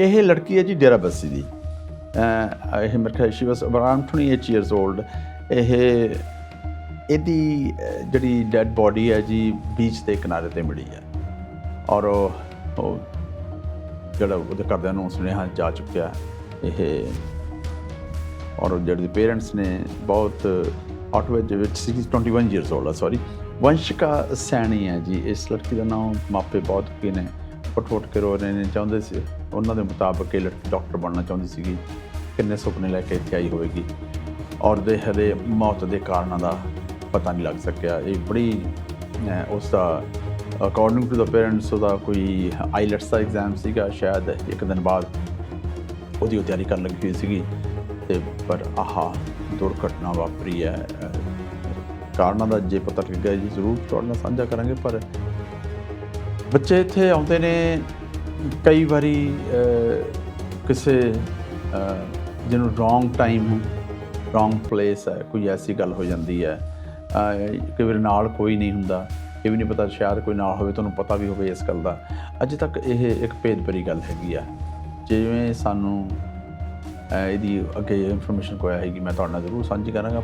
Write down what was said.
ਇਹ ਲੜਕੀ ਹੈ ਜੀ ਡੇਰਾ ਬੱਸੀ ਦੀ ਇਹ ਮੇਰੇ ਖਿਆਲ she was around 28 years old ਇਹ ਇਹਦੀ ਜਿਹੜੀ ਡੈੱਡ ਬੋਡੀ ਹੈ ਜੀ ਬੀਚ ਦੇ ਕਿਨਾਰੇ ਤੇ ਮਿਲੀ ਹੈ। ਔਰ ਉਹ ਜਿਹੜਾ ਉਹਦੇ ਘਰਦਿਆਂ ਨੂੰ ਸੁਨੇਹਾ ਜਾ ਚੁੱਕਿਆ ਇਹ। ਔਰ ਜਿਹੜੇ ਪੇਰੈਂਟਸ ਨੇ ਬਹੁਤ ਆਟੋਵੇ ਦੇ ਵਿੱਚ ਸੀ 21 years old sorry Vanshika Saini ਹੈ ਜੀ, ਇਸ ਲੜਕੀ ਦਾ ਨਾਮ ਮਾਪੇ ਬਹੁਤ ਕੀ ਨੇ ਫਟਫਟ ਕੇ ਰੋ ਰਹੇ ਨੇ ਚਾਹੁੰਦੇ ਸੀ। ਉਹਨਾਂ ਦੇ ਮੁਤਾਬਕ ਇਹ ਲੜਕੀ ਡਾਕਟਰ ਬਣਨਾ ਚਾਹੁੰਦੀ ਸੀਗੀ। ਕਿੰਨੇ ਸੁਪਨੇ ਲੈ ਕੇ ਇੱਥੇ ਆਈ ਹੋਵੇਗੀ। ਔਰ ਦੇ ਹਲੇ ਮੌਤ ਦੇ ਕਾਰਨਾਂ ਦਾ ਪਤਾ ਨਹੀਂ ਲੱਗ ਸਕਿਆ। ਇਹ ਬੜੀ ਅਹ, ਉਸ ਦਾ ਅਕੋਰਡਿੰਗ ਟੂ ਦਾ ਪੇਰੈਂਟਸ ਉਹਦਾ ਕੋਈ ਆਈਲੈਟਸ ਦਾ ਐਗਜ਼ਾਮ ਸੀਗਾ। ਸ਼ਾਇਦ ਇੱਕ ਦਿਨ ਬਾਅਦ ਉਹਦੀ ਉਹ ਤਿਆਰੀ ਕਰਨ ਲੱਗੀ ਹੋਈ ਸੀਗੀ। ਤੇ ਪਰ ਆਹ ਦੁਰਘਟਨਾ ਵਾਪਰੀ ਹੈ। ਕਾਰਨਾਂ ਦਾ ਜੇ ਪਤਾ ਲੱਗਾ ਜੀ ਜ਼ਰੂਰ ਤੁਹਾਡੇ ਨਾਲ ਸਾਂਝਾ ਕਰਾਂਗੇ। ਪਰ ਬੱਚੇ ਇੱਥੇ ਆਉਂਦੇ ਨੇ ਕਈ ਵਾਰੀ ਕਿਸੇ ਜਿਹਨੂੰ ਰੋਂਗ ਟਾਈਮ ਰੋਂਗ ਪਲੇਸ ਹੈ ਕੋਈ ਐਸੀ ਗੱਲ ਹੋ ਜਾਂਦੀ ਹੈ ਅਹ, ਕਈ ਵਾਰੀ ਨਾਲ ਕੋਈ ਨਹੀਂ ਹੁੰਦਾ ਇਹ ਵੀ ਨਹੀਂ ਪਤਾ ਸ਼ਾਇਦ ਕੋਈ ਨਾਲ ਹੋਵੇ ਤੁਹਾਨੂੰ ਪਤਾ ਵੀ ਹੋਵੇ ਇਸ ਗੱਲ ਦਾ। ਅੱਜ ਤੱਕ ਇਹ ਇੱਕ ਭੇਦਭਰੀ ਗੱਲ ਹੈਗੀ ਆ। ਜਿਵੇਂ ਸਾਨੂੰ ਇਹਦੀ ਅੱਗੇ ਇਨਫੋਰਮੇਸ਼ਨ ਕੋਈ ਆਏਗੀ ਮੈਂ ਤੁਹਾਡੇ ਨਾਲ ਜ਼ਰੂਰ ਸਾਂਝੀ ਕਰਾਂਗਾ।